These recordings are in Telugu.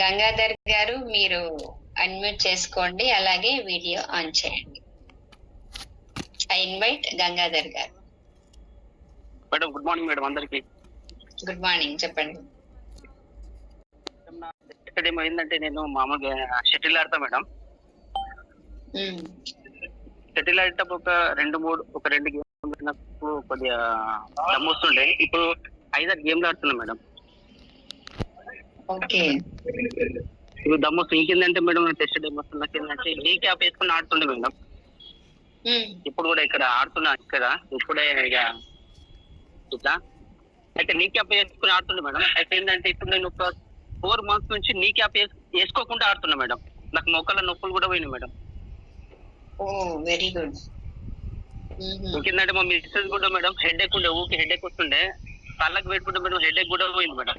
గంగాధర్ గారు మీరు అన్మ్యూట్ చేసుకోండి అలాగే వీడియో ఆన్ చేయండి. ఐ ఇన్వైట్ గంగాధర్ గారు. మేడం గుడ్ మార్నింగ్ మేడం అందరికి. గుడ్ మార్నింగ్ చెప్పండి. ఇక్కడ ఏమో ఏంటంటే నేను మామూలుగా షటిల్ ఆడతా మేడం. షటిల్ ఆడేటప్పుడు ఒక రెండు మూడు ఒక రెండు గేమ్ నాకు కొద్దిగా దమ్ వస్తుండే. ఇప్పుడు ఐదారు గేమ్లు ఆడుతున్నా మేడం ఓకే. ఇప్పుడు దమ్ వస్తుంది ఇంకేందంటే మేడం టెస్ట్ డేమ్ వస్తుంది. నాకు ఏంటంటే నీ క్యాప్ వేసుకుని ఆడుతుండే మేడం. ఇప్పుడు కూడా ఇక్కడ ఆడుతున్నా ఇక్కడ. ఇప్పుడే ఇక ఇట్లా. అయితే నీ క్యాప్ వేసుకుని ఆడుతుండే మేడం. అయితే ఏంటంటే ఇప్పుడు నేను ఒక ఫోర్ మంత్స్ నుంచి నీ క్యాప్ వేసుకోకుండా ఆడుతున్నా మేడం. నాకు మొక్కల నొప్పులు కూడా పోయినాయి మేడం. ఓ వెరీ గుడ్. ఇంకేంటంటే మా మిస్సెస్ కూడా మేడం హెడ్ ఎక్ ఉండే ఊకి హెడ్ ఎక్ వస్తుండే. కళ్ళకి పెట్టుకుంటే మేడం హెడ్ ఎక్ కూడా పోయింది మేడం.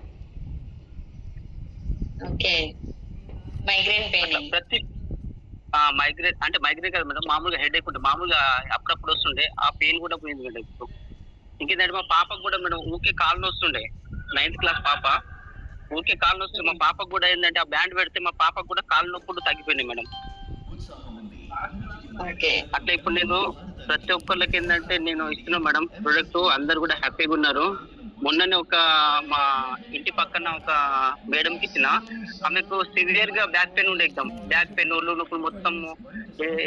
ఓకే. మైగ్రేన్ పెయిన్ ప్రతి మైగ్రేన్ అంటే మైగ్రేన్ కదా మేడం మామూలుగా హెడ్ ఎక్ ఉంటే మామూలుగా అప్పుడప్పుడు వస్తుండే ఆ పెయిన్ కూడా పోయింది మేడం ఇప్పుడు. ఇంకేంటంటే మా పాపకు కూడా మేడం ఊకే కాళ్ళు వస్తుండే నైన్త్ క్లాస్ పాప. ఊకే కాళ్ళు వస్తుంది మా పాపకు కూడా ఏంటంటే ఆ బ్యాండ్ పెడితే మా పాపకు కూడా కాళ్ళు నొప్పులు తగ్గిపోయినాయి మేడం. ఓకే. అట్లా ఇప్పుడు నేను ప్రతి ఒక్కళ్ళకి ఏంటంటే నేను ఇస్తున్నా మేడం ప్రొడక్ట్ అందరు కూడా హ్యాపీగా ఉన్నారు. మొన్ననే ఒక మా ఇంటి పక్కన ఒక మేడం కి ఇచ్చిన. ఆమెకు సివియర్గా బ్యాక్ పెయిన్ ఉండే ఎగ్జామ్ బ్యాక్ పెయిన్ ఒళ్ళు నొప్పులు మొత్తం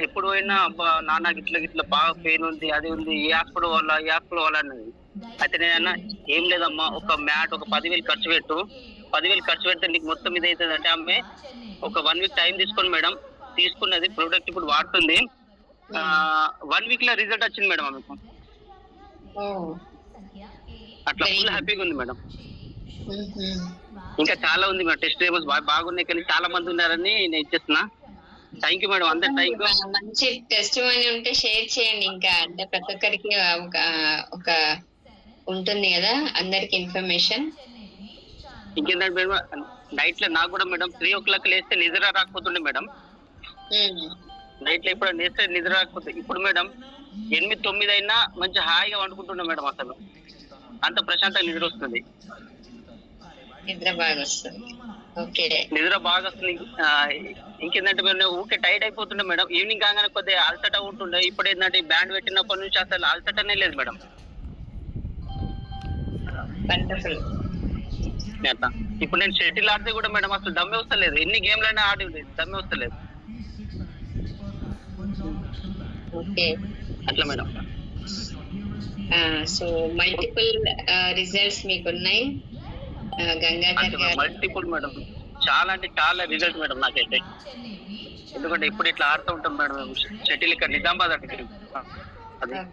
ఎప్పుడు పోయినా అబ్బా నాన్న గిట్ల గిట్ల బాగా పెయిన్ ఉంది అది ఉంది ఏ హాస్పిటల్ వాళ్ళ ఏ హాస్పిటల్ వాళ్ళ అన్నది. అయితే నేనన్నా ఏం లేదమ్మా ఒక మ్యాట్ ఒక పదివేలు ఖర్చు పెట్టు. పదివేలు ఖర్చు పెడితే నీకు మొత్తం ఇది అవుతుంది. అంటే ఆమె ఒక వన్ వీక్ టైం తీసుకోండి మేడం తీసుకున్నది ప్రోడక్ట్ ఇప్పుడు వాడుతుంది. వన్ వీక్లో రిజల్ట్ వచ్చింది మేడం ఆమెకు. అట్లా ఫుల్. హ్యాపీగా ఉంది మేడం. ఇంకా చాలా ఉంది మేడం. టెస్ట్ బాగా బాగున్నాయి కానీ చాలా మంది ఉన్నారని నేను ఇచ్చేస్తున్నా. Thank you madam. అందరి థ్యాంక్ యూ మంచి టెస్ట్ ఉంటే షేర్ చేయండి ఇంకా. అంటే ప్రతి ఒక్కరికి ఒక ఒక ఉంటుంది కదా అందరికి ఇన్ఫర్మేషన్ ఇంకేంటంటే మేడం నైట్లో నాకు కూడా మేడం త్రీ ఓ క్లాక్ లేస్తే నిద్ర రాకపోతుండే మేడం. నైట్లో ఇప్పుడు లేస్తే నిద్ర రాకపోతే ఇప్పుడు మేడం ఎనిమిది తొమ్మిది అయినా మంచి హాయిగా వండుకుంటున్నా మేడం అసలు. అంత ప్రశాంతంగా నిద్ర వస్తుంది. నిద్ర బాగా వస్తుంది. ఓకే. నిద్ర బాగా వస్తుంది. ఇంకేంటంటే మేము ఊకే టైట్ అయిపోతుండే మేడం. ఈవినింగ్ కాగానే కొద్దిగా అలసట ఉంటుండే. ఇప్పుడు ఏంటంటే బ్యాండ్ పెట్టినప్పటి నుంచి అసలు అలసటనే లేదు మేడం. ఇప్పుడు నేను షటిల్ ఆడితే కూడా మేడం అసలు దమ్మే వస్తలేదు. ఎన్ని గేమ్లు అయినా ఆడి దమ్మే వస్తలేదు. అట్లా మేడం. సో మల్టిపుల్ రిజల్ట్స్ మీకు ఉన్నాయి గంగాధర్ అంటే గారు. Multiple madam. చాలా అంటే చాలా రిజల్ట్ మేడం నాకైతే. ఎందుకంటే ఇప్పుడు ఇట్లా ఆడుతూ ఉంటాం మేడం షటిల్ ఇక్కడ నిజామాబాద్ ఓకే.